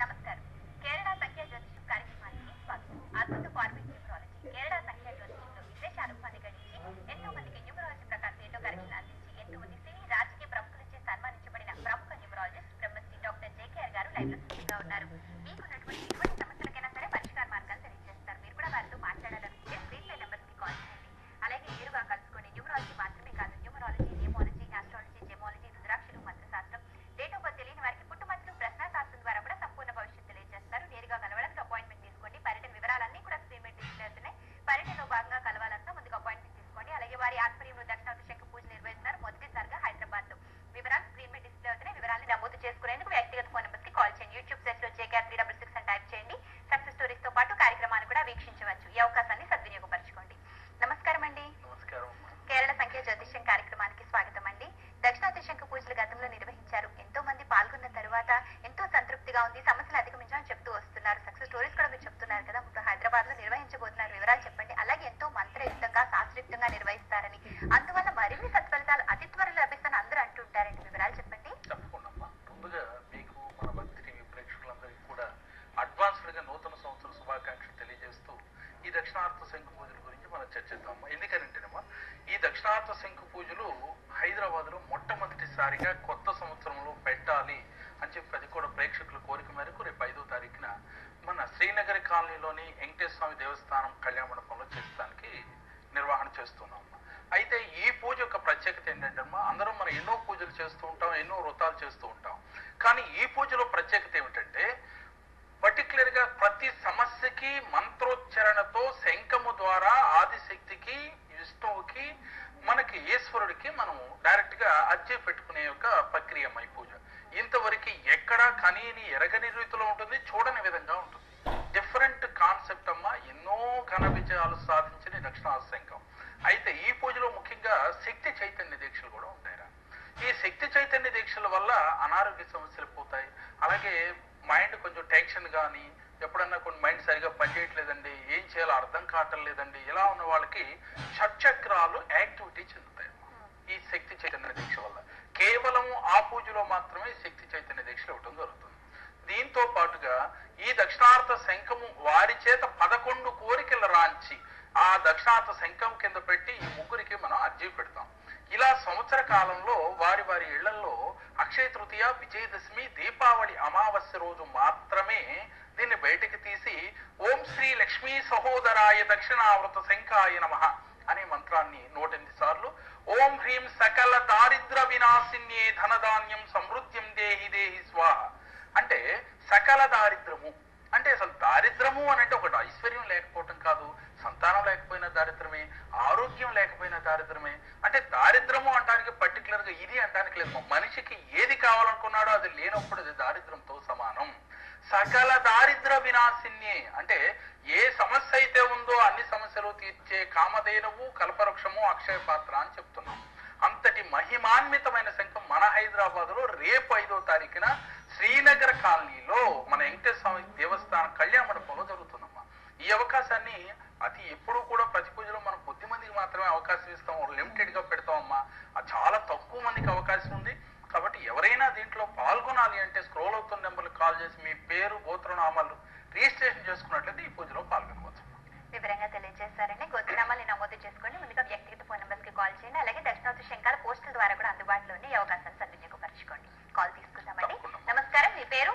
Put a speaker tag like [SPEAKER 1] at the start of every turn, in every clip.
[SPEAKER 1] నమస్కారం కేరళ సంఖ్యా జ్యోతిషం కార్యక్రమానికి స్వాగతం అద్భుత ఫార్మేట్ న్యూమరాలజీ కేరళ సంఖ్యా జ్యోతిషంలో విశేష రూపాన్ని గడించి ఎంతో మందికి న్యూమరాలజీ ప్రకారం ఎన్నో కరెక్షన్ అందించి ఎంతో మంది సినీ రాజకీయ ప్రముఖులచే సన్మానించబడిన ప్రముఖ న్యూమరాలజిస్ట్ బ్రహ్మశ్రీ డాక్టర్ జేకేఆర్ గారు లైవ్లో సిద్ధంగా ఉన్నారు మీకున్నటువంటి ఎటువంటి సమస్యలకైనా సరే పరిష్కార మార్గాలు తెలియజేస్తారు మీరు కూడా వారితో మాట్లాడాలనుకుంటే స్క్రీన్ పై నెంబర్స్కి కాల్ చేయండి అలాగే నేరుగా కలుసుకోండి న్యూమరాలజీ మాత్రమే కాదు న్యూమరాలజీ న్యూమాలజీ ఆస్ట్రాలజీ జెమాలజీ రుద్రాక్షలు మంత్రశాస్త్రం డేట్ ఆఫ్ బర్త్ తెలియని వారికి పుట్టుమచ్చలు ప్రశ్నాశాస్త్రం ద్వారా కూడా సంపూర్ణ భవిష్యత్తు తెలియజేస్తారు నేరుగా కలవడానికి అపాయింట్మెంట్ తీసుకోండి పర్యటన వివరాలన్నీ కూడా స్క్రీన్ మీద డిస్ప్లే అవుతున్నాయి పర్యటనలో భాగంగా కలవాలన్నా ముందుగా అపాయింట్మెంట్ తీసుకోండి అలాగే వారి ఆధ్వర్యంలో దక్షిణాది శంఖ పూజ నిర్వహిస్తున్నారు మొదటిసారిగా హైదరాబాద్లో వివరాలు స్క్రీన్ మీద డిస్ప్లే అవుతున్నాయి వివరాలను నమోదు చేసుకునేందుకు వ్యక్తిగత ఫోన్ నెంబర్స్కి కాల్ చేయండి యూట్యూబ్ సెర్చ్లో జేకేఆర్ త్రీ డబుల్ సిక్స్ అని టైప్ చేయండి సక్సెస్ స్టోరీస్తో పాటు కార్యక్రమాన్ని కూడా వీక్షించవచ్చు ఈ అవకాశాన్ని సద్వినియోగపరచుకోండి నమస్కారం అండి
[SPEAKER 2] నమస్కారం
[SPEAKER 1] కేరళ సంఖ్య జ్యోతిష్యం కార్యక్రమానికి స్వాగతం అండి దక్షిణాది శంఖ పూజలు గతంలో నిర్వహించారు ఎంతో మంది పాల్గొన్న తరువాత ఎంతో సంతృప్తిగా ఉంది సమస్యలు అధిగమించాలని చెప్తూ వస్తున్నారు సక్సెస్ స్టోరీస్ కూడా మీరు చెప్తున్నారు కదా ఇప్పుడు హైదరాబాద్లో నిర్వహించబోతున్నారు వివరాలు చెప్పండి అలాగే ఎంతో మంత్రయుక్తంగా శాస్త్రయుక్తంగా నిర్వహిస్తారని అందువల్ల మరిన్ని సత్ఫలితాలు అతి త్వరలో లభిస్తాయని అందరూ అంటుంటారండి వివరాలు చెప్పండి
[SPEAKER 2] తప్పకుండా అమ్మా. ముందుగా మీకు మన భక్తి టీవీ ప్రేక్షకులందరికీ కూడా అడ్వాన్స్డ్గా నూతన సంవత్సర శుభాకాంక్షలు తెలియజేస్తూ ఈ దక్షిణార్థ శంకు పూజల గురించి మనం చర్చిద్దాం ఎందుకనంటేనమ్మా ఈ దక్షిణార్థ శంకు పూజలు హైదరాబాద్లో మొట్టమొదటిసారిగా కొత్త సంవత్సరంలో పెట్టాలి అని చెప్పి అది కూడా ప్రేక్షకుల కోరిక మేరకు రేపు ఐదో తారీఖున మన శ్రీనగర్ కాలనీలోని వెంకటేశ్వర స్వామి దేవస్థానం కళ్యాణ మండపంలో చేస్తానికి నిర్వహణ చేస్తున్నాం. అయితే ఈ పూజ యొక్క ప్రత్యేకత ఏంటంటే అమ్మా అందరం మనం ఎన్నో పూజలు చేస్తూ ఉంటాం ఎన్నో వ్రతాలు చేస్తూ ఉంటాం. కానీ ఈ పూజలో ప్రత్యేకత ఏమిటంటే పర్టికులర్గా ప్రతి సమస్యకి మంత్రోచ్చరణతో శంఖము ద్వారా ఆదిశక్తికి విష్ణువుకి మనకి ఈశ్వరుడికి మనం డైరెక్ట్గా అజ్జే పెట్టుకునే యొక్క ప్రక్రియ మై పూజ. ఇంతవరకు ఎక్కడా కనీని ఎరగని రీతిలో ఉంటుంది చూడని విధంగా ఉంటుంది. కాన్సెప్ట్ అమ్మా ఎన్నో ఘన విజయాలు సాధించిన దక్షిణాథ శంఖం అయితే ఈ పూజలో ముఖ్యంగా శక్తి చైతన్య దీక్షలు కూడా ఉంటాయిరా. ఈ శక్తి చైతన్య దీక్షల వల్ల అనారోగ్య సమస్యలు పోతాయి. అలాగే మైండ్ కొంచెం టెన్షన్ కానీ ఎప్పుడన్నా కొన్ని మైండ్ సరిగా పనిచేయట్లేదండి ఏం చేయాలో అర్థం కావటం లేదండి ఇలా ఉన్న వాళ్ళకి షట్చక్రాలు యాక్టివిటీ చెందుతాయి. ఈ శక్తి చైతన్య దీక్ష వల్ల. కేవలం ఆ పూజలో మాత్రమే శక్తి చైతన్య దీక్షలు ఇవ్వడం జరుగుతుంది. దీంతో పాటుగా ఈ దక్షిణార్థ శంఖము వారి చేత పదకొండు కోరికలు రాంచి ఆ దక్షిణార్థ శంఖం కింద పెట్టి ఈ ముగ్గురికి మనం అర్జీ పెడతాం. ఇలా సంవత్సర కాలంలో వారి వారి ఇళ్ళలో అక్షయ తృతీయ విజయదశమి దీపావళి అమావాస్య రోజు మాత్రమే దీన్ని బయటకు తీసి ఓం శ్రీ లక్ష్మీ సహోదరాయ దక్షిణావృత శంఖాయ నమ అనే మంత్రాన్ని నూటెనిమిది సార్లు ఓం హ్రీం సకల దారిద్ర వినాశిన్యే ధనధాన్యం సమృద్ధ్యం దేహి దేహి స్వాహ అంటే సకల దారిద్రము. అంటే అసలు దారిద్రము అని అంటే ఒకటి ఐశ్వర్యం లేకపోవటం కాదు సంతానం లేకపోయినా దారిద్రమే ఆరోగ్యం లేకపోయినా దారిద్రమే. అంటే దారిద్రము అంటానికి పర్టికులర్గా ఇది అంటానికి లేదు. మనిషికి ఏది కావాలనుకున్నాడో అది లేనప్పుడు అది దారిద్రంతో సమానం. సకల దారిద్ర వినాశిన్యే. అంటే ఏ సమస్య అయితే ఉందో అన్ని సమస్యలు తీర్చే కామధేనువు కల్పవృక్షము అక్షయ పాత్ర అని చెప్తున్నాం. అంతటి మహిమాన్వితమైన శంఖం మన హైదరాబాద్లో రేపు ఐదో తారీఖున శ్రీనగర్ కాలనీలో మన వెంకటేశ్వర స్వామి దేవస్థానం కళ్యాణ మండపంలో జరుగుతుందమ్మా. ఈ అవకాశాన్ని అతి ఎప్పుడూ కూడా ప్రతి పూజలో మనం కొద్ది మందికి మాత్రమే అవకాశం ఇస్తాం లిమిటెడ్గా పెడతామమ్మా. అది చాలా తక్కువ మందికి అవకాశం ఉంది. కాబట్టి ఎవరైనా దీంట్లో పాల్గొనాలి అంటే స్క్రోల్ అవుతున్న నెంబర్లు కాల్ చేసి మీ పేరు గోత్రనామాలు రిజిస్ట్రేషన్ చేసుకున్నట్లయితే ఈ పూజలో పాల్గొనవచ్చు.
[SPEAKER 1] వివరంగా తెలియజేస్తారండి గోత్రనామాలు నమోదు చేసుకోండి ముందుగా వ్యక్తిగత ఫోన్ నెంబర్స్కి కాల్ చేయండి. అలాగే దక్షిణాది శంఖాల పోస్టుల ద్వారా కూడా అందుబాటులో ఉండే అవకాశాన్ని సద్వినియోగపరచుకోండి. కాల్ తీసుకుందామండి
[SPEAKER 2] తప్పకుండా.
[SPEAKER 1] నమస్కారం మీ పేరు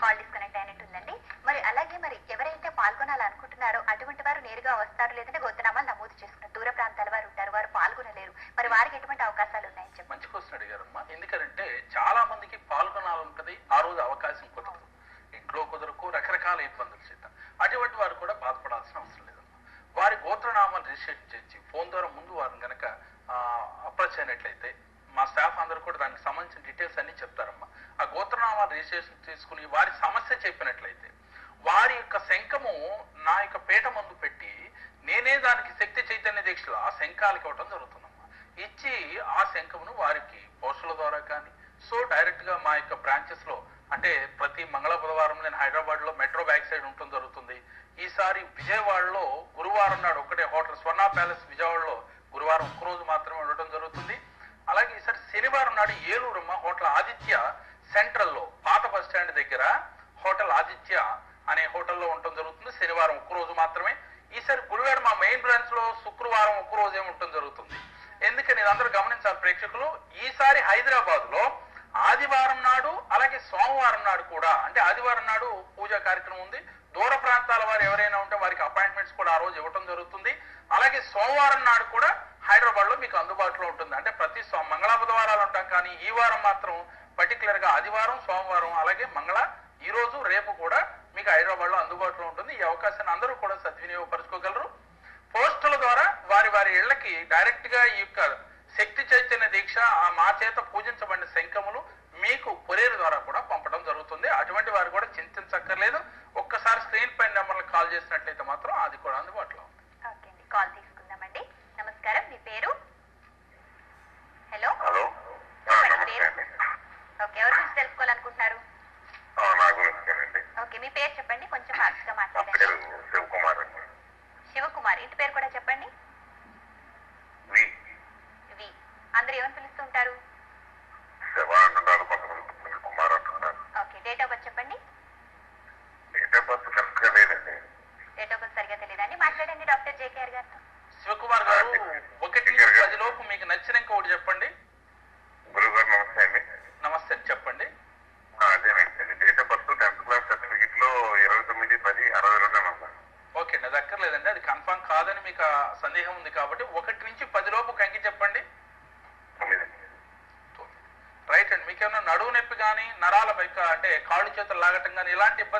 [SPEAKER 1] కాల్ డిస్కనెక్ట్ అయినట్టుందండి మరి అలాగే మరి ఎవరైతే పాల్గొనాలనుకుంటున్నారో అటువంటి వారు నేరుగా వస్తారు లేదంటే గోత్రనామాలు నమోదు చేసుకున్నారు దూర ప్రాంతాల వారు ఉంటారు వారు పాల్గొనలేరు మరి వారికి ఎటువంటి అవకాశాలు ఉన్నాయని చెప్పండి
[SPEAKER 2] మంచి క్వశ్చన్ అడిగారమ్మా ఎందుకంటే చాలా మందికి పాల్గొనాలంటది ఆ రోజు అవకాశం కుదరదు ఇంట్లో కుదరకు రకరకాల ఇబ్బందులు చేద్దాం అటువంటి వారు కూడా బాధపడాల్సిన అవసరం లేదమ్మా వారి గోత్రనామాలు రిజిస్ట్రేషన్ చేసి ఫోన్ ద్వారా ముందు వారిని గనక అప్రోచ్ అయినట్లయితే మా స్టాఫ్ అందరూ కూడా దానికి సంబంధించిన డీటెయిల్స్ అన్ని చెప్తారమ్మా ఆ గోత్రనామాలు రిజిస్ట్రేషన్ తీసుకుని వారి సమస్య చెప్పినట్లయితే వారి యొక్క శంఖము నా యొక్క పీట మందు పెట్టి నేనే దానికి శక్తి చైతన్య దీక్షలు ఆ శంఖాలకి ఇవ్వటం జరుగుతుందమ్మా ఇచ్చి ఆ శంఖమును వారికి పోస్టుల ద్వారా కానీ సో డైరెక్ట్గా మా యొక్క బ్రాంచెస్లో అంటే ప్రతి మంగళ నేను హైదరాబాద్లో మెట్రో బ్యాక్ సైడ్ ఉండటం జరుగుతుంది. ఈసారి విజయవాడలో గురువారం నాడు ఒకటే హోటల్ స్వర్ణ ప్యాలెస్ విజయవాడలో గురువారం ఒక్క రోజు మాత్రమే ఉండటం జరుగుతుంది. అలాగే ఈసారి శనివారం నాడు ఏలూరమ్మ హోటల్ ఆదిత్య సెంట్రల్లో పాత బస్ స్టాండ్ దగ్గర హోటల్ ఆదిత్య అనే హోటల్లో ఉండటం జరుగుతుంది. శనివారం ఒక్క రోజు మాత్రమే. ఈసారి గుడివాడ మా మెయిన్ బ్రాంచ్లో శుక్రవారం ఒక్క రోజే ఉండటం జరుగుతుంది. ఎందుకని అందరూ గమనించాలి ప్రేక్షకులు ఈసారి హైదరాబాద్లో ఆదివారం నాడు అలాగే సోమవారం నాడు కూడా అంటే ఆదివారం నాడు పూజా కార్యక్రమం ఉంది. దూర ప్రాంతాల వారు ఎవరైనా ఉంటే వారికి అపాయింట్మెంట్స్ కూడా ఆ రోజు ఇవ్వటం జరుగుతుంది. అలాగే సోమవారం నాడు కూడా హైదరాబాద్లో మీకు అందుబాటులో ఉంటుంది. అంటే ప్రతి సో- మంగళ బుధవారాలు ఉంటాం కానీ ఈ వారం మాత్రం పర్టికులర్గా ఆదివారం సోమవారం అలాగే మంగళ ఈ రోజు రేపు కూడా మీకు హైదరాబాద్లో అందుబాటులో ఉంటుంది. ఈ అవకాశాన్ని అందరూ కూడా సద్వినియోగపరచుకోగలరు. పోస్టుల ద్వారా వారి వారి ఇళ్ళకి డైరెక్ట్గా ఈ యొక్క శక్తి చైతన్య దీక్ష ఆ మా చేత పూజించబడిన శంఖములు మీకు కొరియర్ ద్వారా కూడా పంపడం జరుగుతుంది. అటువంటి వారు కూడా చింతించక్కర్లేదు. ఒక్కసారి స్క్రీన్ పైన నెంబర్లు కాల్ చేసినట్లయితే మాత్రం అది కూడా అందుబాటులో
[SPEAKER 1] restaurante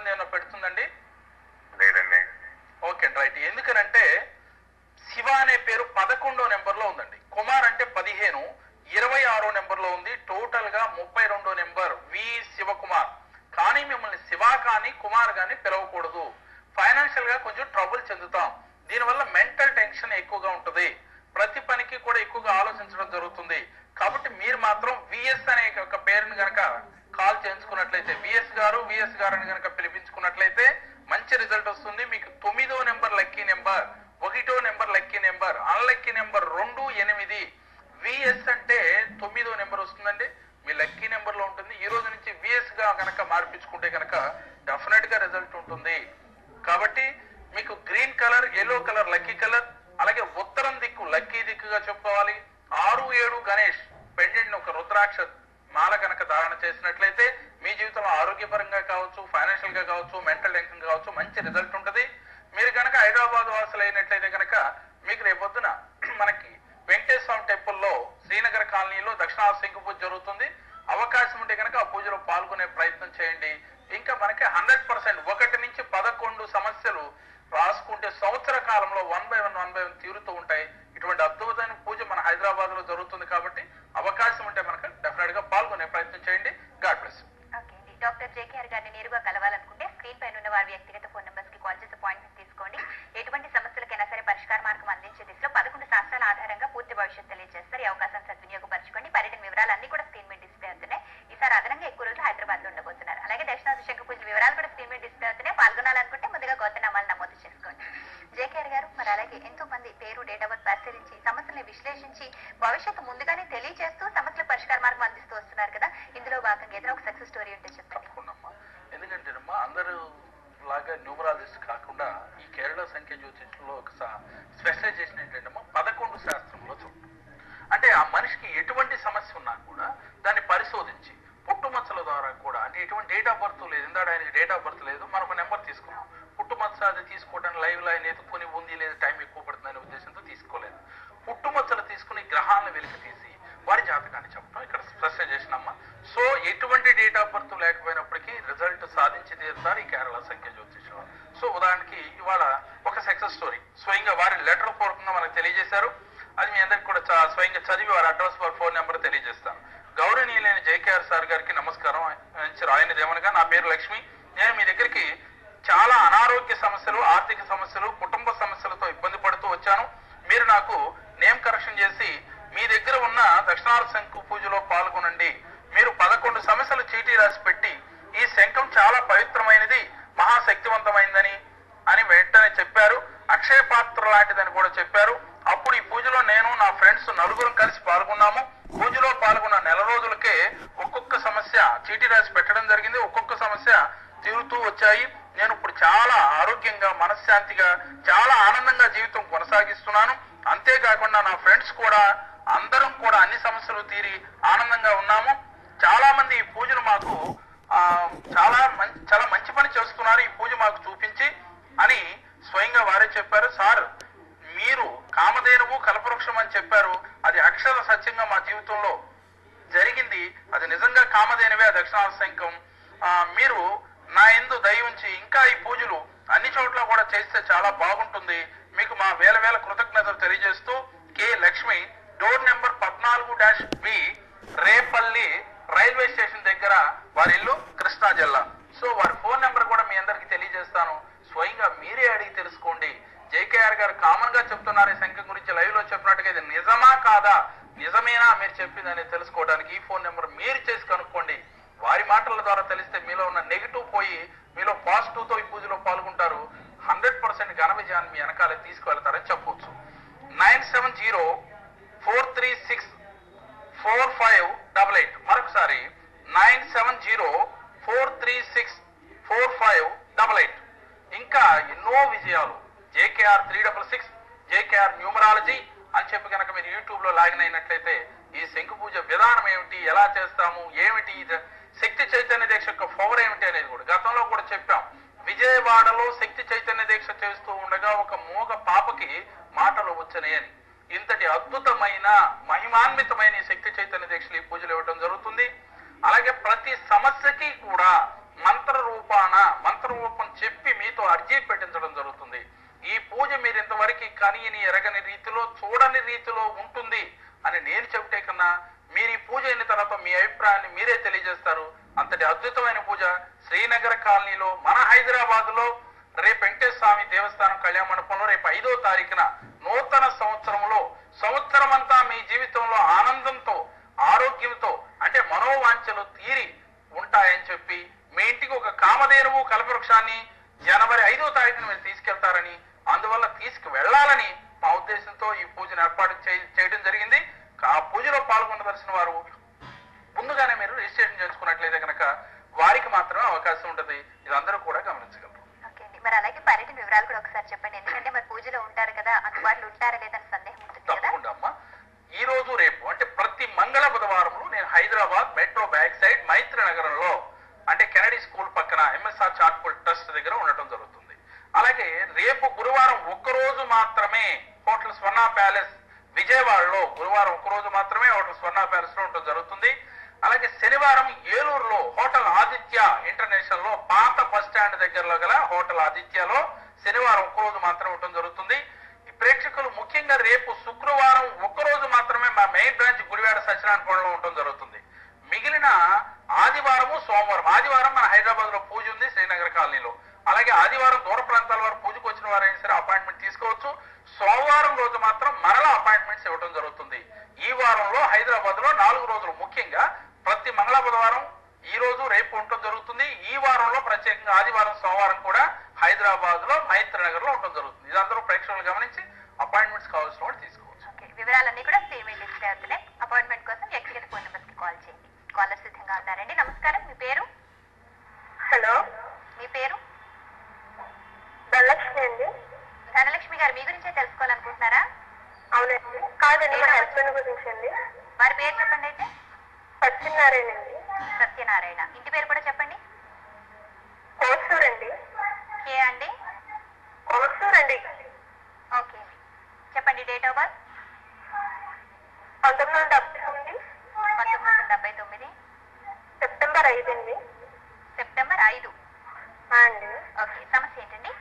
[SPEAKER 1] కాల్
[SPEAKER 2] చేయించుకున్నట్లయితే విఎస్ గారు విఎస్ గారు అని కనుక పిలిపించుకున్నట్లయితే మంచి రిజల్ట్ వస్తుంది. మీకు తొమ్మిదో నెంబర్ లక్కీ నెంబర్ ఒకటో number lucky number unlucky number రెండు ఎనిమిది. విఎస్ అంటే తొమ్మిదో నెంబర్ వస్తుందండి. మీ లక్కీ నెంబర్లో ఉంటుంది. ఈ రోజు నుంచి విఎస్గా కనుక మార్పించుకుంటే కనుక డెఫినెట్గా రిజల్ట్ ఉంటుంది. కాబట్టి మీకు green colour yellow colour lucky colour అలాగే ఉత్తరం దిక్కు లక్కీ దిక్కుగా చెప్పుకోవాలి. ఆరు ఏడు గణేష్ పెండెంట్ ఒక రుద్రాక్ష మాల కనుక ధారణ చేసినట్లయితే మీ జీవితంలో ఆరోగ్యపరంగా కావచ్చు ఫైనాన్షియల్గా కావచ్చు మెంటల్ టెన్షన్ కావచ్చు మంచి రిజల్ట్ ఉంటుంది. మీరు కనుక హైదరాబాద్ వాసులు అయినట్లయితే కనుక మీకు రేపొద్దున మనకి వెంకటేశ్వర స్వామి టెంపుల్లో శ్రీనగర్ కాలనీలో దక్షిణాది శంకు పూజ జరుగుతుంది. అవకాశం ఉంటే కనుక ఆ పూజలో పాల్గొనే ప్రయత్నం చేయండి. ఇంకా మనకి హండ్రెడ్ పర్సెంట్ ఒకటి నుంచి పదకొండు సమస్యలు రాసుకుంటే సంవత్సర కాలంలో one by one one by one తీరుతూ ఉంటాయి. ఇటువంటి అద్భుత పూజ మన హైదరాబాద్లో జరుగుతుంది కాబట్టి అవకాశం ఉంటే మనకు డెఫినెట్గా పాల్గొనే ప్రయత్నం చేయండి గాడ్ బ్లెస్
[SPEAKER 1] ఓకే అండి డాక్టర్ జేకేఆర్ గారిని నేరుగా కలవాలనుకుంటే స్క్రీన్ పైన ఉన్న వారి వ్యక్తిగత ఫోన్ నెంబర్స్కి కాల్ చేసి అపాయింట్మెంట్ తీసుకోండి ఎటువంటి సమస్యలకైనా సరే పరిష్కార మార్గం అందించే దిశలో పదకొండు శాస్త్రాల ఆధారంగా పూర్తి భవిష్యత్తు తెలియజేస్తారు ఈ అవకాశాన్ని సద్వినియోగపరచుకోండి పర్యటన వివరాలన్నీ కూడా స్క్రీన్ మీద డిస్ప్లే అవుతున్నాయి ఈసారి అదనంగా ఎక్కువ రోజులు హైదరాబాద్లో ఉండబోతున్నారు అలాగే దక్షిణాది శంఖ పూజ వివరాలు కూడా స్క్రీన్ మీద డిస్ప్లే అవుతున్నాయి పాల్గొనాలనుకుంటే ముందుగా గోతనామాలు నమోదు చేసుకోండి జేకేఆర్ గారు మరి అలాగే ఎంతో మంది పేరు డేట్ ఆఫ్ బర్త్ పరిశీలించి సమస్యల్ని విశ్లేషించి భవిష్యత్తు ముందుగానే తెలియజేస్తూ సమస్యల పరిష్కార మార్గం అందిస్తూ వస్తున్నారు కదా ఇందులో భాగంగా ఏదైనా ఒక సక్సెస్ స్టోరీ ఉంటే చెప్పండి
[SPEAKER 2] తప్పకుండా ఎందుకంటేనమ్మా అందరూ లాగా న్యూమరాలజిస్ట్ కాకుండా ఈ కేరళ సంఖ్య జ్యోతిష్యంలో ఒక స్పెషలైజేషన్ ఏంటంటేమో పదకొండు శాస్త్రంలో చూడటం అంటే ఆ మనిషికి ఎటువంటి సమస్య ఉన్నా కూడా దాన్ని పరిశోధించి పుట్టుమచ్చల ద్వారా కూడా అంటే ఎటువంటి డేట్ ఆఫ్ బర్త్ లేదు ఇందాక ఆయనకి డేట్ ఆఫ్ బర్త్ లేదు మనం ఒక నెంబర్ తీసుకున్నాం పుట్టుమచ్చ అది తీసుకోవడానికి లైవ్లో ఆయన ఎత్తుకొని ఉంది లేదా టైం ఎక్కువ పడుతుందనే ఉద్దేశంతో తీసుకోలేదు పుట్టుమచ్చలు తీసుకుని గ్రహాలను వెలికి తీసి వారి జాతకాన్ని చెప్పడం ఇక్కడ స్పెషలైజేషన్ అమ్మ సో ఎటువంటి డేట్ ఆఫ్ బర్త్ లేకపోయినప్పటికీ రిజల్ట్ సాధించి తీరుతారు ఈ కేరళ సంఖ్య జ్యోతిషం సో ఉదాహరణకి ఇవాళ ఒక సక్సెస్ స్టోరీ స్వయంగా వారి లెటర్ పూర్వకంగా మనకు తెలియజేశారు అది మీ అందరికి కూడా చా- స్వయంగా చదివి వారి అడ్రస్ వారి ఫోన్ నెంబర్ తెలియజేస్తాను గౌరవనీయులైన జేకేఆర్ సార్ గారికి నమస్కారం ఆయన- ఆయనది ఏమనగా నా పేరు లక్ష్మి నేను మీ దగ్గరికి చాలా అనారోగ్య సమస్యలు ఆర్థిక సమస్యలు కుటుంబ సమస్యలతో ఇబ్బంది పడుతూ వచ్చాను మీరు నాకు నేమ్ కరెక్షన్ చేసి మీ దగ్గర ఉన్న దక్షిణార్థ శంకు పూజలో పాల్గొనండి మీరు పదకొండు సమస్యలు చీటీ రాసి పెట్టి ఈ శంఖం చాలా పవిత్రమైనది మహాశక్తివంతమైందని అని వెంటనే చెప్పారు. అక్షయ పాత్ర లాంటిదని కూడా చెప్పారు. అప్పుడు ఈ పూజలో నేను నా ఫ్రెండ్స్ నలుగురం కలిసి పాల్గొన్నాము. పూజలో పాల్గొన్న నెల రోజులకే ఒక్కొక్క సమస్య చీటీ రాసి పెట్టడం జరిగింది. ఒక్కొక్క సమస్య తీరుతూ వచ్చాయి. నేను ఇప్పుడు చాలా ఆరోగ్యంగా మనశ్శాంతిగా చాలా ఆనందంగా జీవితం కొనసాగిస్తున్నాను. అంతేకాకుండా నా ఫ్రెండ్స్ కూడా అందరం కూడా అన్ని సమస్యలు తీరి ఆనందంగా ఉన్నాము చాలా మంది ఈ పూజలు మాకు ఆ, చాలా మంచి చాలా మంచి పని చేస్తున్నారు ఈ పూజ మాకు చూపించి అని స్వయంగా వారే చెప్పారు సార్ మీరు కామధేనువు కల్పవృక్షం అని చెప్పారు అది అక్షర సత్యంగా మా జీవితంలో జరిగింది అది నిజంగా కామధేనువే ఆ దక్షిణాల శంఖం ఆ, మీరు నా ఎందు దయ ఉంచి ఇంకా ఈ పూజలు అన్ని లో కూడా చేస్తే చాలా బాగుంటుంది. మీకు మా వేల వేల కృతజ్ఞతలు తెలియజేస్తూ కె లక్ష్మి డోర్ నెంబర్ పద్నాలుగు dash B Repalle railway station దగ్గర వారి ఇల్లు కృష్ణా జిల్లా. సో వారి ఫోన్ నెంబర్ కూడా మీ అందరికి తెలియజేస్తాను. స్వయంగా మీరే అడిగి తెలుసుకోండి. జేకేఆర్ గారు కామన్గా చెప్తున్నారు ఈ సంఖ్య గురించి లైవ్లో చెప్పినట్టుగా ఇది నిజమా కాదా? నిజమేనా మీరు చెప్పిందని తెలుసుకోవడానికి ఈ ఫోన్ నెంబర్ మీరు చేసి కనుక్కోండి వారి మాటల ద్వారా తెలిస్తే మీలో ఉన్న నెగిటివ్ పోయి మీలో పాజిటివ్తో ఈ పూజలో పాల్గొంటారు హండ్రెడ్ పర్సెంట్ ఘన విజయాన్ని మీ వెనకాల తీసుకువెళ్తారని చెప్పొచ్చు nine seven zero four three six four five double eight మరొకసారి nine seven zero four three six four five double eight ఇంకా ఎన్నో విజయాలు JKR three double six JKR numerology అని చెప్పి కనుక మీరు యూట్యూబ్లో లాగిన్ అయినట్లయితే ఈ శంకు పూజ విధానం ఏమిటి ఎలా చేస్తాము ఏమిటి శక్తి చైతన్య దీక్ష యొక్క పవర్ ఏమిటి అనేది కూడా గతంలో కూడా చెప్పాం. విజయవాడలో శక్తి చైతన్య దీక్ష చేస్తూ ఉండగా ఒక మూగ పాపకి మాటలు వచ్చినాయి అని. ఇంతటి అద్భుతమైన మహిమాన్వితమైన శక్తి చైతన్య దీక్షలు ఈ పూజలు ఇవ్వడం జరుగుతుంది. అలాగే ప్రతి సమస్యకి కూడా మంత్ర రూపాన మంత్ర రూపం చెప్పి మీతో అర్జీ పెట్టించడం జరుగుతుంది. ఈ పూజ మీరు ఇంతవరకు కనియని ఎరగని రీతిలో చూడని రీతిలో ఉంటుంది అని నేను చెబితే కన్నా మీరు ఈ పూజ అయిన తర్వాత మీ అభిప్రాయాన్ని మీరే తెలియజేస్తారు. అంతటి అద్భుతమైన పూజ శ్రీనగర్ కాలనీలో మన హైదరాబాద్లో రేపు వెంకటేశ్వర స్వామి దేవస్థానం కళ్యాణ మండపంలో రేపు ఐదో తారీఖున నూతన సంవత్సరంలో సంవత్సరం అంతా మీ జీవితంలో ఆనందంతో ఆరోగ్యంతో అంటే మనోవాంఛలు తీరి ఉంటాయని చెప్పి మీ ఇంటికి ఒక కామధేనువు కల్పవృక్షాన్ని జనవరి ఐదో తారీఖున మీరు తీసుకెళ్తారని అందువల్ల తీసుకు వెళ్ళాలని మా ఉద్దేశంతో ఈ పూజను ఏర్పాటు చేయ- చేయడం జరిగింది. ఆ పూజలో పాల్గొనవలసిన వారు ముందుగానే మీరు రిజిస్ట్రేషన్ చేసుకున్నట్లయితే కనుక వారికి మాత్రమే అవకాశం ఉంటుంది. ఇది అందరూ కూడా గమనించగలరు.
[SPEAKER 1] మరి అలాగే పర్యటన వివరాలు కూడా ఒకసారి చెప్పండి. ఎందుకంటే మరి పూజలో ఉంటారు కదా అందుబాటులో ఉంటారా లేదని సందేహం ఉంటుంది
[SPEAKER 2] తప్పకుండా అమ్మా. ఈ రోజు రేపు అంటే ప్రతి మంగళ బుధవారంలో నేను Hyderabad metro back side Maitri నగరంలో అంటే కెనడీ స్కూల్ పక్కన ఎంఎస్ఆర్ చార్ట్ఫుల్ ట్రస్ట్ దగ్గర ఉండటం జరుగుతుంది. అలాగే రేపు గురువారం ఒక్కరోజు మాత్రమే హోటల్ స్వర్ణ ప్యాలెస్ విజయవాడలో గురువారం ఒక్కరోజు మాత్రమే హోటల్ స్వర్ణ ప్యాలెస్లో ఉండటం జరుగుతుంది. అలాగే శనివారం ఏలూరులో హోటల్ ఆదిత్య ఇంటర్నేషనల్లో పాత బస్ స్టాండ్ దగ్గరలో గల హోటల్ ఆదిత్యలో శనివారం ఒక్కరోజు మాత్రమే ఉండటం జరుగుతుంది. ఈ ప్రేక్షకులు ముఖ్యంగా రేపు శుక్రవారం ఒక్కరోజు మాత్రమే మా మెయిన్ బ్రాంచ్ గుడివాడ సత్యనారాయణపురంలో ఉండటం జరుగుతుంది. మిగిలిన ఆదివారము సోమవారం. ఆదివారం మన హైదరాబాద్లో పూజ ఉంది శ్రీనగర్ కాలనీలో. అలాగే ఆదివారం దూర ప్రాంతాల వారు పూజకు వచ్చిన వారైనా సరే అపాయింట్మెంట్ తీసుకోవచ్చు. సోమవారం రోజు మాత్రం మరలా అపాయింట్మెంట్స్ ఇవ్వడం జరుగుతుంది. ఈ వారంలో హైదరాబాద్లో నాలుగు రోజులు. ముఖ్యంగా ప్రతి మంగళ బుధవారం ఈ రోజు రేపు ఉండటం జరుగుతుంది. ఈ వారంలో ప్రత్యేకంగా ఆదివారం సోమవారం కూడా హైదరాబాద్లో మైత్రి నగర్లో ఉండటం జరుగుతుంది ఇది అందరూ ప్రేక్షకులు గమనించి అపాయింట్మెంట్స్ కావాల్సిన వాళ్ళు తీసుకోవచ్చు
[SPEAKER 1] ఓకే వివరాలన్నీ కూడా పేమెంట్ డిస్ప్లే అవుతున్నాయి అపాయింట్మెంట్ కోసం వ్యక్తిగత ఫోన్ నెంబర్స్కి కాల్ చేయండి కాలర్ సిద్ధంగా ఉన్నారండి నమస్కారం మీ పేరు
[SPEAKER 3] హలో
[SPEAKER 1] మీ పేరు
[SPEAKER 3] ధనలక్ష్మి అండి
[SPEAKER 1] ధనలక్ష్మి గారు మీ గురించే తెలుసుకోవాలనుకుంటున్నారా
[SPEAKER 3] అవునండి కాదండి మా హస్బెండ్ గురించి అండి
[SPEAKER 1] వారి పేరు చెప్పండి అయితే.
[SPEAKER 3] సత్యనారాయణ అండి
[SPEAKER 1] సత్యనారాయణ. ఇంటి పేరు కూడా చెప్పండి.
[SPEAKER 3] కోసూర్ అండి
[SPEAKER 1] కే అండి?
[SPEAKER 3] కోసూర్ అండి
[SPEAKER 1] ఓకే. అండి చెప్పండి డేట్ ఆఫ్ బర్త్?
[SPEAKER 3] పంతొమ్మిది వందల డెబ్బై తొమ్మిది.
[SPEAKER 1] పంతొమ్మిది వందల డెబ్బై తొమ్మిది.
[SPEAKER 3] సెప్టెంబర్ ఐదు అండి.
[SPEAKER 1] సెప్టెంబర్ ఐదు.
[SPEAKER 3] అండి.
[SPEAKER 1] ఓకే. సమస్య ఏంటండి?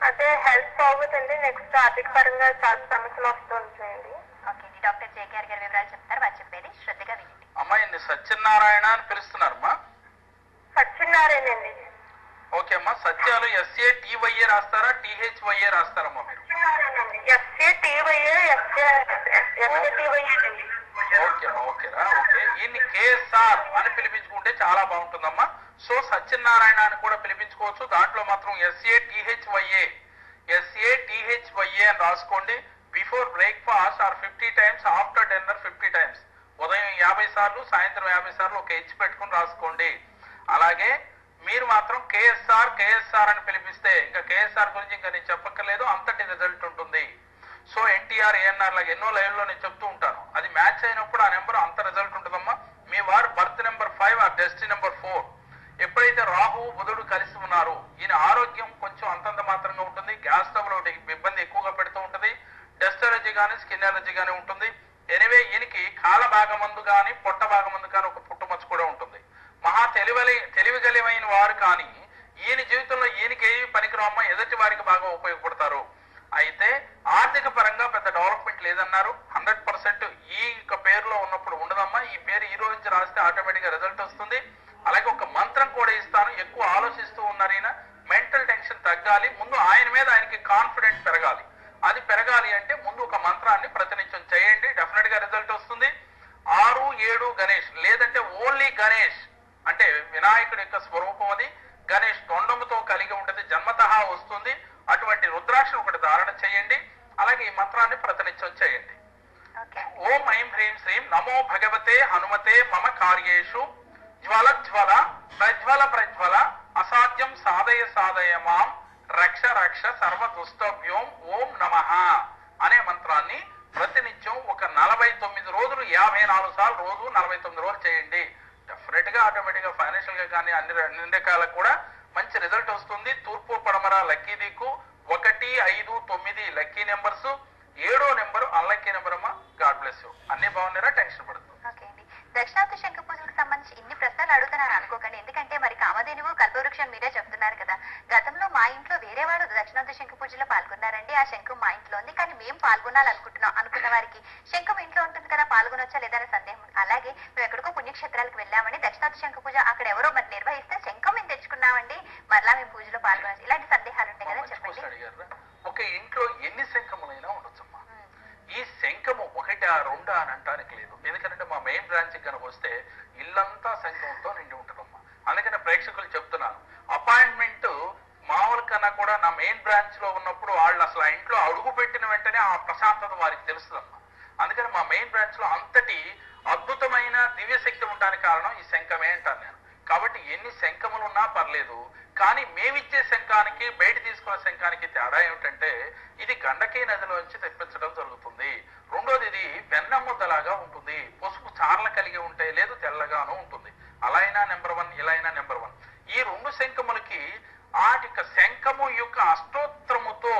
[SPEAKER 3] అదే హెల్త్ బాగుతుంది నెక్స్ట్ ఆర్థిక పరంగా చాలా సమస్యలు వస్తుంటాయండి
[SPEAKER 1] ఓకే ఇది డాక్టర్ జేకేఆర్ గారి వివరాలు చెప్తారు. వారు చెప్పేది శ్రద్ధగా వినండి.
[SPEAKER 2] అమ్మాయిని సత్యనారాయణ అని పిలుస్తున్నారమ్మా.
[SPEAKER 3] సత్యనారాయణ అండి
[SPEAKER 2] ఓకే అమ్మా సత్యాలు ఎస్ఏ టీవైఏ రాస్తారా టీహెచ్వైఏ రాస్తారమ్మా మీరు?
[SPEAKER 3] SA TYA SA SA TYA అండి
[SPEAKER 2] ఓకే ఓకేరా ఓకే. ఈయన్ని కేఎస్ఆర్ అని పిలిపించుకుంటే చాలా బాగుంటుందమ్మా. సో సత్యనారాయణ అని కూడా పిలిపి దాంట్లో మాత్రం ఎస్ఏ టీహెచ్వైఏ ముందు కానీ పొట్ట భాగం ముందు రక్ష సర్వ దుస్తవ్యం ఓం నమ అనే మంత్రాన్ని ప్రతినిత్యం ఒక నలభై తొమ్మిది రోజులు యాభై నాలుగు సార్లు రోజు నలభై తొమ్మిది రోజులు చేయండి. డెఫినెట్గా ఆటోమేటిక్గా ఫైనాన్షియల్గా కానీ అన్ని నిండకాలకు కూడా మంచి రిజల్ట్ వస్తుంది. తూర్పు పడమర లక్కీ దిక్కు ఒకటి ఐదు తొమ్మిది లక్కీ నెంబర్స్. ఏడో నెంబర్ అన్లక్కీ నెంబర్ అమ్మా. గాడ్ బ్లెస్ యూ అన్ని బాగున్నారా? టెన్షన్ పడుతుంది
[SPEAKER 1] దక్షిణాది శంఖ పూజకు సంబంధించి ఇన్ని ప్రశ్నలు అడుగుతున్నాను అనుకోకండి. ఎందుకంటే మరి కామధేనువు కల్పవృక్షం మీరే విజయవాడ దక్షిణాంత శంకు పూజలో పాల్గొన్నారండి. ఆ శంఖం మా ఇంట్లో ఉంది కానీ మేము పాల్గొనాలనుకుంటున్నాం అనుకున్న వారికి. శంఖం ఇంట్లో ఉంటుంది కదా పాల్గొనొచ్చా లేదనే సందేహం అలాగే మేము ఎక్కడికో పుణ్యక్షేత్రాలకు వెళ్ళామని దక్షిణాంత శంఖ పూజ అక్కడ ఎవరో మరి నిర్వహిస్తే శంఖం మేము తెచ్చుకున్నామండి. మరలా మేము పూజలో పాల్గొనొచ్చు ఇలాంటి సందేహాలు ఉంటాయి కదా చెప్పండి.
[SPEAKER 2] ఒక ఇంట్లో ఎన్ని శంఖములైనా ఉండొచ్చమ్మా. ఈ శంఖము ఒకట రెండు అని అంటానికి లేదు. ఎందుకంటే మా మెయిన్ బ్రాంచ్ కనుక వస్తే ఇల్లంతా శంఖంతో నిండి ఉంటుందమ్మా. అందుకని ప్రేక్షకులు కన్నా కూడా నా మెయిన్ బ్రాంచ్లో ఉన్నప్పుడు వాళ్ళు అసలు ఆ ఇంట్లో అడుగు పెట్టిన వెంటనే ఆ ప్రశాంతత వారికి తెలుస్తుందమ్మా అందుకని మా మెయిన్ బ్రాంచ్లో అంతటి అద్భుతమైన దివ్యశక్తి ఉండడానికి కారణం ఈ శంఖమే అంటాను నేను. కాబట్టి ఎన్ని శంఖములు ఉన్నా పర్లేదు కానీ మేమిచ్చే శంఖానికి బయట తీసుకున్న శంఖానికి తేడా ఏమిటంటే ఇది గండకీ నదిలోంచి తెప్పించడం జరుగుతుంది. రెండోది ఇది వెన్నముద్దలాగా ఉంటుంది. పసుపు చార్ల కలిగి ఉంటే లేదు తెల్లగాను ఉంటుంది. శంఖము యొక్క అష్టోత్తరముతో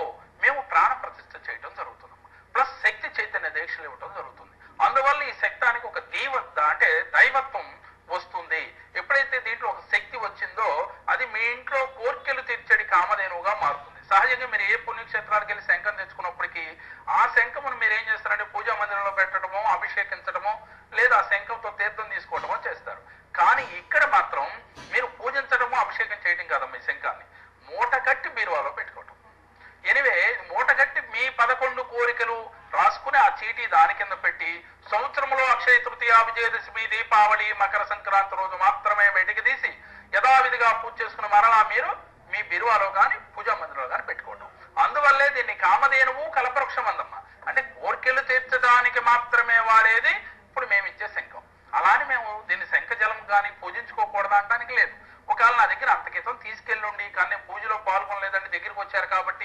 [SPEAKER 2] తీసుకెళ్ళడానికి లేదు ఒకవేళ నా దగ్గర అంతకితం తీసుకెళ్ళుండి కానీ పూజలో పాల్గొనలేదండి దగ్గరికి వచ్చారు కాబట్టి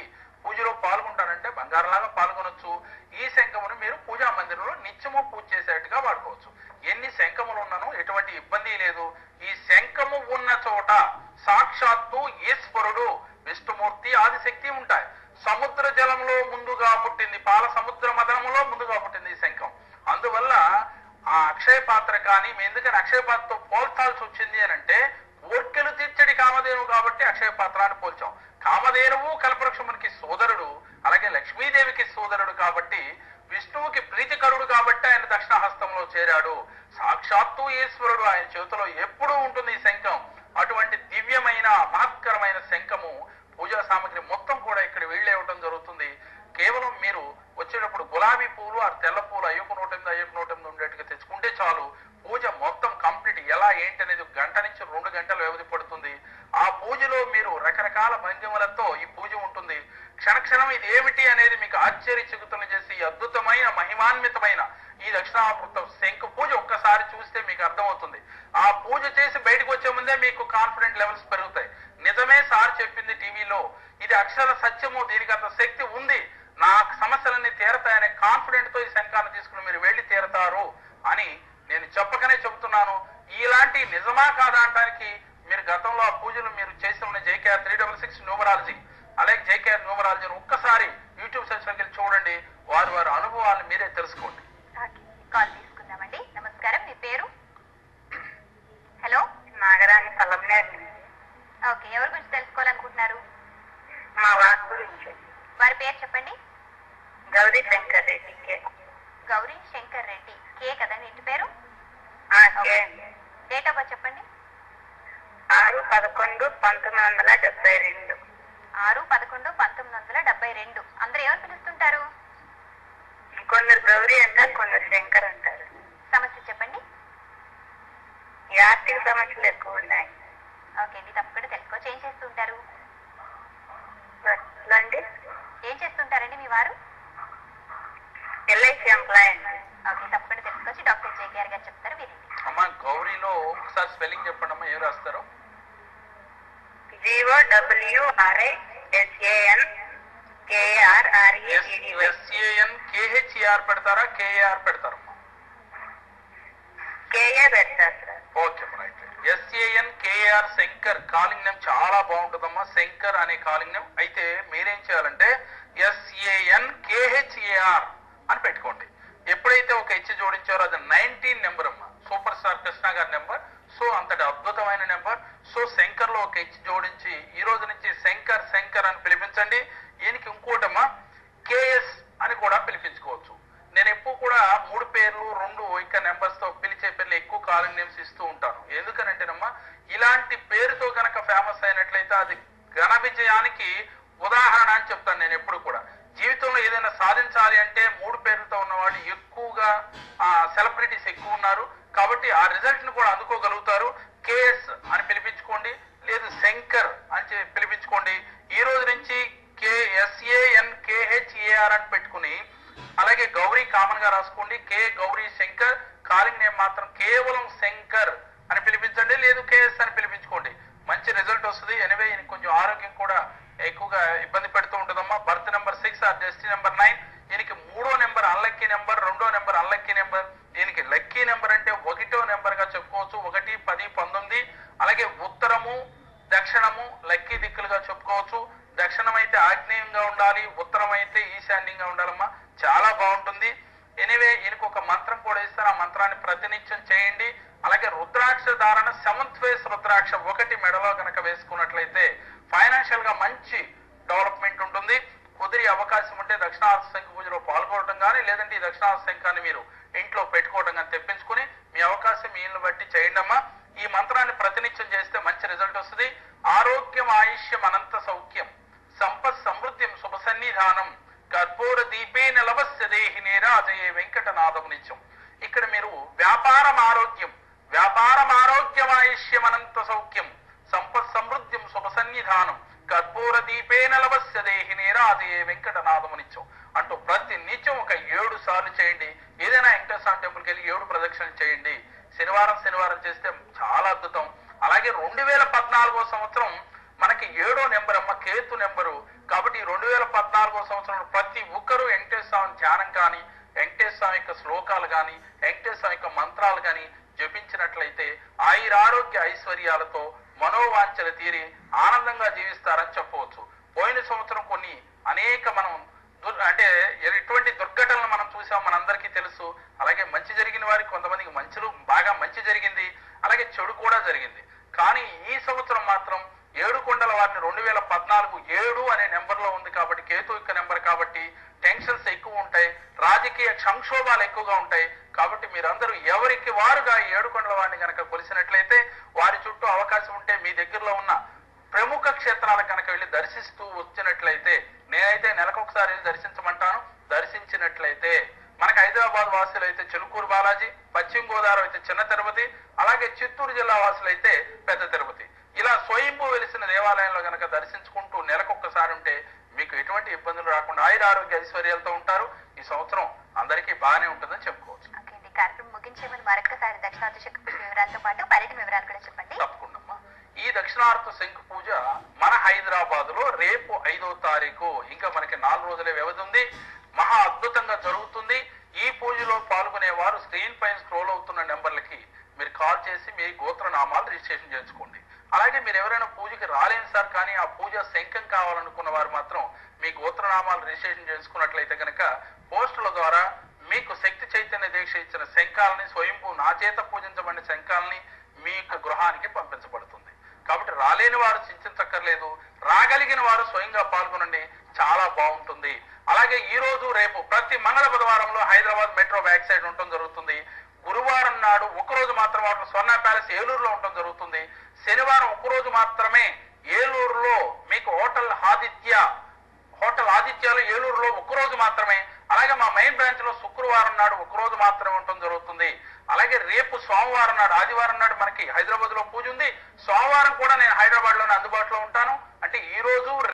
[SPEAKER 2] న్యూమరాలజీని ఒక్కసారి యూట్యూబ్ సెక్షన్కి వెళ్ళి చూడండి. వారి వారి అనుభవాలను మీరే తెలుసుకోండి.
[SPEAKER 1] ఓకే కాల్ తీసుకుందామండి. నమస్కారం మీ పేరు? హలో?
[SPEAKER 3] నాగరాణి పల్లె
[SPEAKER 1] ఓకే ఎవరి గురించి తెలుసుకోవాలనుకుంటున్నారు?
[SPEAKER 3] మా వారి గురించి.
[SPEAKER 1] వారి పేరు చెప్పండి.
[SPEAKER 3] గౌరీ శంకర్ రెడ్డికి
[SPEAKER 1] గౌరీ శంకర్ రెడ్డి కే కదండి ఇంటి పేరు? డేట్ ఆఫ్ బర్త్ చెప్పండి.
[SPEAKER 3] ఆరు పదకొండు పంతొమ్మిది వందల డెబ్బై రెండు.
[SPEAKER 1] ఆరు పదకొండు పంతొమ్మిది వందల డెబ్బై రెండు. అందరూ ఎవరు పిలుస్తుంటారు?
[SPEAKER 3] కొందరు గౌరీ అంటారు కొందరు శంకర్ అంటారు.
[SPEAKER 1] సమస్య చెప్పండి.
[SPEAKER 3] ఈ ఆర్థిక సమస్యలు ఎక్కువ ఉన్నాయి.
[SPEAKER 1] ఓకే అండి తప్పకుండా తెలుసుకోవచ్చు ఏం చేస్తుంటారు
[SPEAKER 3] అండి
[SPEAKER 1] ఏం చేస్తుంటారండి మీ వారు?
[SPEAKER 3] ఎల్ఐసి ఎంప్లాయ్ అండి.
[SPEAKER 1] ఓకే తప్పకుండా తెలుసుకోవచ్చు డాక్టర్ జేకేఆర్ గారు చెప్తారు వినండి.
[SPEAKER 2] అమ్మా గౌరీలో ఒకసారి స్పెల్లింగ్ చెప్పండి అమ్మా ఏం రాస్తారు?
[SPEAKER 3] GO W RI SAN KR
[SPEAKER 2] SAN KHAR పెడతారా? కేఏఆర్ పెడతారమ్మా.
[SPEAKER 3] కేఏ పెడతారు
[SPEAKER 2] okay right SAN KR Shankar calling name చాలా బాగుంటుందమ్మా. శంకర్ అనే కాలింగ్ నేమ్. అయితే మీరేం చేయాలంటే ఎస్ఏఎన్ కేహెచ్ఏఆర్ అని పెట్టుకోండి. ఎప్పుడైతే ఒక హెచ్ జోడించారో అది నైన్టీన్ నెంబర్ అమ్మా సూపర్ స్టార్ కృష్ణ గారి నెంబర్ సో అంతటి అద్భుతమైన నెంబర్. సో శంకర్లో ఒక హెచ్ జోడించి ఈ రోజు నుంచి శంకర్ శంకర్ అని పిలిపించండి. ఈయనకి ఇంకోటమ్మా కేఎస్ అని కూడా పిలిపించుకోవచ్చు. నేను ఎప్పుడు కూడా మూడు పేర్లు రెండు ఇక నెంబర్స్తో పిలిచే పేర్లు ఎక్కువ కాలింగ్ నేమ్స్ ఇస్తూ ఉంటాను ఎందుకనంటేనమ్మా ఇలాంటి పేరుతో కనుక ఫేమస్ అయినట్లయితే అది ఘన విజయానికి ఉదాహరణ అని చెప్తాను నేను ఎప్పుడు కూడా. జీవితంలో ఏదైనా సాధించాలి అంటే మూడు పేర్లతో ఉన్న వాళ్ళు ఎక్కువగా సెలబ్రిటీస్ ఎక్కువ ఉన్నారు. కాబట్టి ఆ రిజల్ట్ను కూడా అందుకోగలుగుతారు. కేఎస్ అని పిలిపించుకోండి. లేదు శంకర్ అని చెప్పి పిలిపించుకోండి. ఈ రోజు నుంచి కేఎస్ఏఎన్ కేహెచ్ఏఆర్ అని పెట్టుకుని అలాగే గౌరీ కామన్గా రాసుకోండి. K Gowri Shankar calling name మాత్రం కేవలం శంకర్ అని పిలిపించండి. లేదు కేఎస్ అని పిలిపించుకోండి. మంచి రిజల్ట్ వస్తుంది. ఎనివే కొంచెం ఆరోగ్యం కూడా ఎక్కువగా ఇబ్బంది పెడుతూ ఉంటుందమ్మా. Birth number six or destiny number nine దీనికి మూడో నెంబర్ అన్లక్కీ నెంబర్ రెండో నెంబర్ అన్లక్కీ నెంబర్ దీనికి లక్కీ నెంబర్ అంటే ఒకటో నెంబర్గా చెప్పుకోవచ్చు. ఒకటి పది పంతొమ్మిది అలాగే ఉత్తరము దక్షిణము లక్కీ దిక్కులుగా చెప్పుకోవచ్చు. దక్షిణం అయితే ఆగ్నేయంగా ఉండాలి ఉత్తరం అయితే ఈశాన్యంగా ఉండాలమ్మా. చాలా బాగుంటుంది. ఎనివే ఈయనకు ఒక మంత్రం కూడా ఇస్తారు ఆ మంత్రాన్ని ప్రతినిత్యం చేయండి. అలాగే రుద్రాక్ష ధారణ సెవెంత్ ఫేస్ రుద్రాక్ష ఒకటి మెడలో కనుక వేసుకున్నట్లయితే ఫైనాన్షియల్గా మంచి డెవలప్మెంట్ ఉంటుంది. కుదిరి అవకాశం ఉంటే దక్షిణార్థ శంఖ పూజలో పాల్గొనడం కానీ లేదంటే ఈ దక్షిణార్థ శంఖాన్ని మీరు ఇంట్లో పెట్టుకోవడం కానీ తెప్పించుకుని మీ అవకాశం ఈయన బట్టి చేయండి అమ్మా. ఈ మంత్రాన్ని ప్రతినిత్యం చేస్తే మంచి రిజల్ట్ వస్తుంది. ఆరోగ్యం ఆయుష్యం అనంత సౌఖ్యం. సంపత్ సమృద్ధ్యం శుభ సన్నిధానం. కర్పూర దీపే నిలవస్య దేహినే రాజయే వెంకటనాథం నిత్యం. ఇక్కడ మీరు వ్యాపారం ఆరోగ్యం వ్యాపారం ఆరోగ్యం ఆయుష్యం అనంత సౌఖ్యం సంపత్ సమృద్ధిం శుభ సన్నిధానం కర్పూర దీపే నలవస్య దేహి రాజయే వెంకటనాథము నిత్యం అంటూ ప్రతి నిత్యం ఒక ఏడు సార్లు చేయండి. ఏదైనా వెంకటేశ్వర టెంపుల్కి వెళ్ళి ఏడు ప్రదక్షిణలు చేయండి. శనివారం శనివారం చేస్తే చాలా అద్భుతం. అలాగే రెండు వేల పద్నాలుగో సంవత్సరం మనకి ఏడో నెంబర్ అమ్మ కేతు నెంబరు. కాబట్టి రెండు వేల పద్నాలుగో సంవత్సరం ప్రతి ఒక్కరూ వెంకటేశ్వర స్వామి ధ్యానం కానీ వెంకటేశ్వర స్వామి యొక్క శ్లోకాలు కానీ వెంకటేశ్వర స్వామి యొక్క మంత్రాలు కానీ జపించినట్లయితే ఆయురారోగ్య ఐశ్వర్యాలతో మనోవాంఛలు తీరి ఆనందంగా జీవిస్తారని చెప్పవచ్చు. పోయిన సంవత్సరం కొన్ని అనేక మనం దుర్- అంటే ఎటువంటి దుర్ఘటనలు మనం చూసాం మనందరికీ తెలుసు. అలాగే మంచి జరిగిన వారికి కొంతమందికి మంచులు బాగా మంచి జరిగింది. అలాగే చెడు కూడా జరిగింది. కానీ ఈ సంవత్సరం మాత్రం ఏడు కొండల వారిని రెండు వేల పద్నాలుగు ఏడు అనే నెంబర్లో ఉంది కాబట్టి కేతు యొక్క నెంబర్ కాబట్టి టెన్షన్స్ ఎక్కువ ఉంటాయి. రాజకీయ సంక్షోభాలు ఎక్కువగా ఉంటాయి. కాబట్టి మీరందరూ ఎవరికి వారుగా ఈ ఏడు కొండల వారిని కనుక కొలిసినట్లయితే వారి చుట్టూ అవకాశం ఉంటే మీ దగ్గరలో ఉన్న ప్రముఖ క్షేత్రాల కనుక వెళ్ళి దర్శిస్తూ వచ్చినట్లయితే నేనైతే నెలకొకసారి దర్శించమంటాను. దర్శించినట్లయితే మనకి హైదరాబాద్ వాసులు అయితే చిలుకూరు బాలాజీ పశ్చిమ గోదావరి అయితే చిన్న తిరుపతి అలాగే చిత్తూరు జిల్లా వాసులు అయితే పెద్ద తిరుపతి. ఇలా స్వయంభూ వెలిసిన దేవాలయంలో గనక దర్శించుకుంటూ నెలకొక్కసారి ఉంటే మీకు ఎటువంటి ఇబ్బందులు రాకుండా ఆయుర ఆరోగ్య ఐశ్వర్యాలతో ఉంటారు. ఈ సంవత్సరం అందరికీ బాగానే ఉంటుందని చెప్పుకోవచ్చు.
[SPEAKER 1] ఓకే అండి మరొకసారి దక్షిణార్థ శక్తి వివరాలతో పాటు పర్యటన వివరాలు కూడా చెప్పండి.
[SPEAKER 2] తప్పకుండా. ఈ దక్షిణార్థ శంఖ పూజ మన హైదరాబాద్లో రేపు ఐదో తారీఖు ఇంకా మనకి నాలుగు రోజులే వ్యవధి ఉంది. మహా అద్భుతంగా జరుగుతుంది. ఈ పూజలో పాల్గొనే వారు స్క్రీన్ పైన స్క్రోల్ అవుతున్న నెంబర్లకి మీరు కాల్ చేసి మీ గోత్ర నామాలు రిజిస్ట్రేషన్ చేసుకోండి అలాగే మీరు ఎవరైనా పూజకి రాలేను సార్ కానీ ఆ పూజ శంఖం కావాలనుకున్న వారు మాత్రం మీ గోత్రనామాలు రిజిస్ట్రేషన్ చేసుకున్నట్లయితే కనుక పోస్టుల ద్వారా మీకు శక్తి చైతన్య దీక్ష ఇచ్చిన శంఖాలని స్వయంభూ నా చేత పూజించబడిన శంఖాలని మీ యొక్క గృహానికి పంపించబడుతుంది. కాబట్టి రాలేని వారు చింతించక్కర్లేదు. రాగలిగిన వారు స్వయంగా పాల్గొనండి. చాలా బాగుంటుంది. అలాగే ఈ రోజు రేపు ప్రతి మంగళ బుధవారంలో హైదరాబాద్ మెట్రో బ్యాక్ సైడ్ ఉండటం జరుగుతుంది. గురువారం నాడు ఒకరోజు మాత్రం అక్కడ స్వర్ణ ప్యాలెస్ ఏలూరులో ఉండటం జరుగుతుంది. శనివారం ఒకరోజు మాత్రమే ఏలూరులో మీకు హోటల్ ఆదిత్య హోటల్ ఆదిత్యాలు ఏలూరులో ఒక్కరోజు మాత్రమే అలాగే మా మెయిన్ బ్రాంచ్లో శుక్రవారం నాడు ఒకరోజు మాత్రమే ఉండటం జరుగుతుంది. అలాగే రేపు సోమవారం నాడు ఆదివారం నాడు మనకి హైదరాబాద్లో పూజ ఉంది. సోమవారం కూడా నేను హైదరాబాద్లోనే అందుబాటులో ఉంటాను. అంటే ఈ రోజు